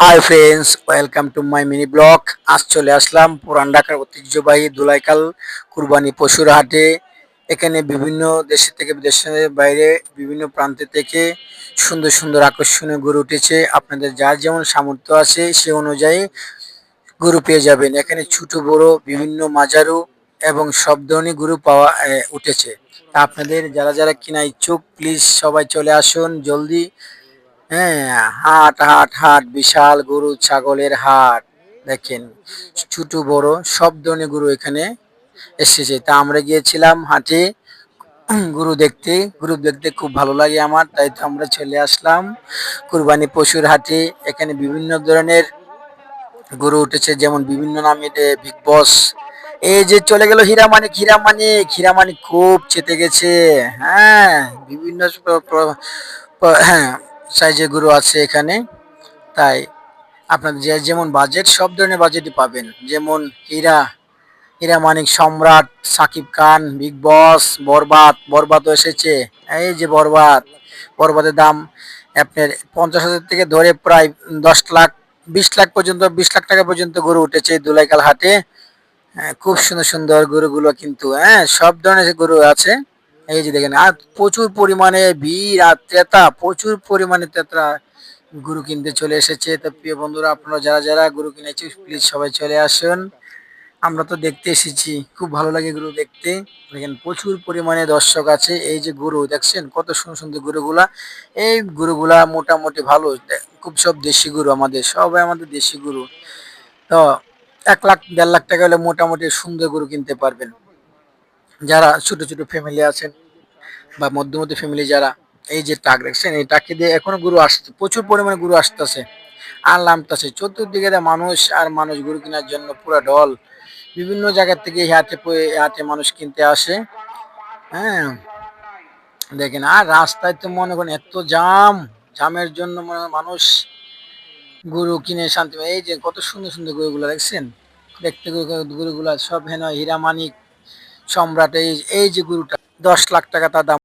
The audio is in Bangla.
Hi friends welcome to my mini blog আজ চলে আসলাম পুরান ঢাকার ঐতিহ্যবাহী দুলাইকাল কুরবানি পশুর হাটে। এখানে বিভিন্ন দেশে থেকে দেশের বাইরে বিভিন্ন প্রান্ত থেকে সুন্দর সুন্দর আকর্ষণীয় গরু উঠেছে। আপনাদের যার যেমন সামর্থ্য আছে সে অনুযায়ী গরু পেয়ে যাবেন। এখানে ছোট, বড়, বিভিন্ন মাজারু এবং সব ধরনের গরু পাওয়া উঠেছে। আপনাদের যারা যারা কিনা ইচ্ছুক প্লিজ সবাই চলে আসুন জলদি। হ্যাঁ হাট হাট হাট, বিশাল গরু, ছাগলের হাট। দেখেন, ছোট, বড়, সব ধরনের গরু এখানে এসেছে। তা আমরা গিয়েছিলাম হাটে, গরু দেখতে গরু দেখতে খুব ভালো লাগে আমার, তাই তো আমরা চলে আসলাম কুরবানি পশুর হাটে। এখানে বিভিন্ন ধরনের গরু উঠেছে, যেমন বিভিন্ন নামে বিগ বস এই যে চলে গেল হীরামানিক হীরামানিক হীরামানিক খুব চেতে গেছে। হ্যাঁ বিভিন্ন হ্যাঁ সাইজের গরু আছে এখানে। তাই আপনাদের যে যেমন বাজেট সব ধরনের বাজেটই পাবেন। যেমন হীরা হীরা মানিক সম্রাট সাকিব খান বিগ বস বরবাদ বরবাদও এসেছে। এই যে বরবাদ বরবাদের দাম আপনার পঞ্চাশ হাজার থেকে ধরে প্রায় দশ লাখ বিশ লাখ পর্যন্ত বিশ লাখ টাকা পর্যন্ত গরু উঠেছে দুলাইকাল হাটে। হ্যাঁ, খুব সুন্দর সুন্দর গরুগুলো কিন্তু হ্যাঁ সব ধরনের গরু আছে। এই যে দেখেন, আর প্রচুর পরিমাণে ভিড় আর ক্রেতা প্রচুর পরিমাণে ক্রেতা গরু কিনতে চলে এসেছে। তো প্রিয় বন্ধুরা, আপনারা যারা যারা গরু কিনেছে প্লিজ সবাই চলে আসুন। আমরা তো দেখতে এসেছি, খুব ভালো লাগে গরু দেখতে। দেখেন, প্রচুর পরিমাণে দর্শক আছে। এই যে গরু, দেখছেন? কত সুন্দর সুন্দর গরুগুলা। এই গরুগুলা মোটামুটি ভালো। খুব সব দেশি গরু আমাদের, সবাই আমাদের দেশি গরু। তো এক লাখ, দেড় লাখ টাকা হলে মোটামুটি সুন্দর গরু কিনতে পারবেন। যারা ছোট ছোট ফ্যামিলি আছেন বা মধ্যমতি ফ্যামিলি যারা, এই যে টাক দেখছেন, এই টাকে দিয়ে এখনও গরু আসছে প্রচুর পরিমাণে গরু আসতেছে। আর নামতেছে। চতুর্দিকে মানুষ আর মানুষ গরু কেনার জন্য পুরো ঢল। বিভিন্ন জায়গা থেকে এই হাটে মানুষ কিনতে আসে। হ্যাঁ। দেখেন, আর রাস্তায় তো মনে করেন এত জাম, জামের জন্য মনে মানুষ গরু কিনে শান্তি। এই যে কত সুন্দর সুন্দর গরুগুলো দেখছেন? দেখতে গরু- গরুগুলা সব হেন হীরামানিক সম্রাট এই এই যে গরুটা দশ লাখ টাকা তার দাম।